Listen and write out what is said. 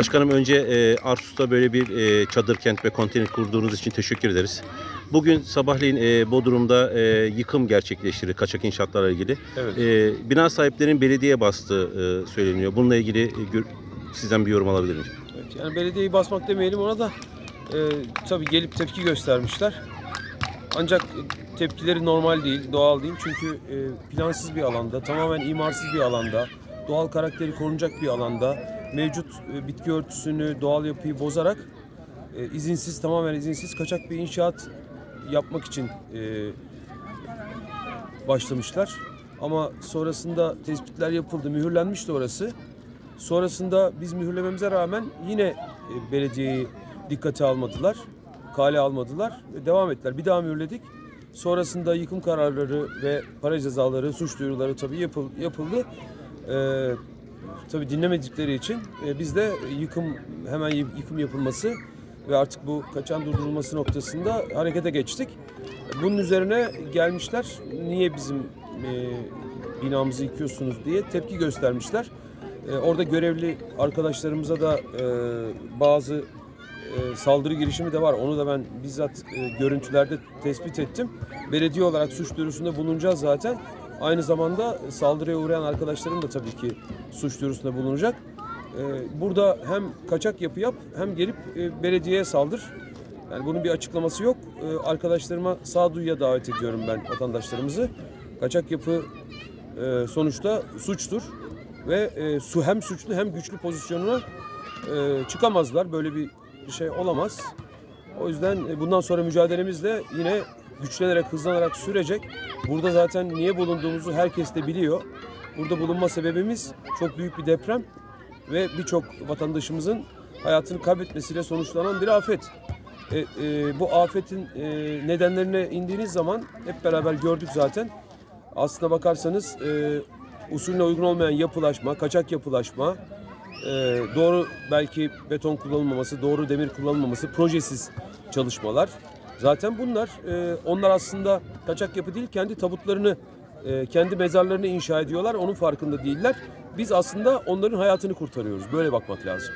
Başkanım önce e, Arsus'ta böyle bir e, çadır kent ve konteyner kurduğunuz için teşekkür ederiz. Bugün sabahleyin e, Bodrum'da e, yıkım gerçekleştirildi kaçak inşaatlarla ilgili. Evet. E, bina sahiplerinin belediye bastığı e, söyleniyor. Bununla ilgili e, gör- sizden bir yorum alabilir miyim? evet. Yani belediyeyi basmak demeyelim ona da e, tabii gelip tepki göstermişler. Ancak tepkileri normal değil, doğal değil. Çünkü e, plansız bir alanda, tamamen imarsız bir alanda, doğal karakteri korunacak bir alanda mevcut e, bitki örtüsünü, doğal yapıyı bozarak e, izinsiz, tamamen izinsiz kaçak bir inşaat yapmak için e, başlamışlar. Ama sonrasında tespitler yapıldı, mühürlenmişti orası. Sonrasında biz mühürlememize rağmen yine belediyeyi dikkate almadılar, kale almadılar ve devam ettiler. Bir daha mühürledik. Sonrasında yıkım kararları ve para cezaları, suç duyuruları tabii yapıl, yapıldı. Ee, tabii dinlemedikleri için e, biz de yıkım hemen yı- yıkım yapılması ve artık bu kaçan durdurulması noktasında harekete geçtik. Bunun üzerine gelmişler. Niye bizim e, binamızı yıkıyorsunuz diye tepki göstermişler. E, orada görevli arkadaşlarımıza da e, bazı e, saldırı girişimi de var. Onu da ben bizzat e, görüntülerde tespit ettim. Belediye olarak suç duyurusunda bulunacağız zaten. Aynı zamanda saldırıya uğrayan arkadaşların da tabii ki suç duyurusunda bulunacak. E, burada hem kaçak yapı yap hem gelip e, belediyeye saldır. Yani bunun bir açıklaması yok. E, arkadaşlarıma sağduyuya davet ediyorum ben vatandaşlarımızı. Kaçak yapı e, sonuçta suçtur ve e, su hem suçlu hem güçlü pozisyonuna çıkamazlar. Böyle bir şey olamaz. O yüzden bundan sonra mücadelemiz de yine güçlenerek, hızlanarak sürecek. Burada zaten niye bulunduğumuzu herkes de biliyor. Burada bulunma sebebimiz çok büyük bir deprem ve birçok vatandaşımızın hayatını kaybetmesiyle sonuçlanan bir afet. E, e, bu afetin e, nedenlerine indiğiniz zaman hep beraber gördük zaten. Aslına bakarsanız e, usulüne uygun olmayan yapılaşma, kaçak yapılaşma, e, doğru belki beton kullanılmaması, doğru demir kullanılmaması, projesiz çalışmalar. Zaten bunlar, e, onlar aslında kaçak yapı değil, kendi tabutlarını, e, kendi mezarlarını inşa ediyorlar, onun farkında değiller. Biz aslında onların hayatını kurtarıyoruz, böyle bakmak lazım.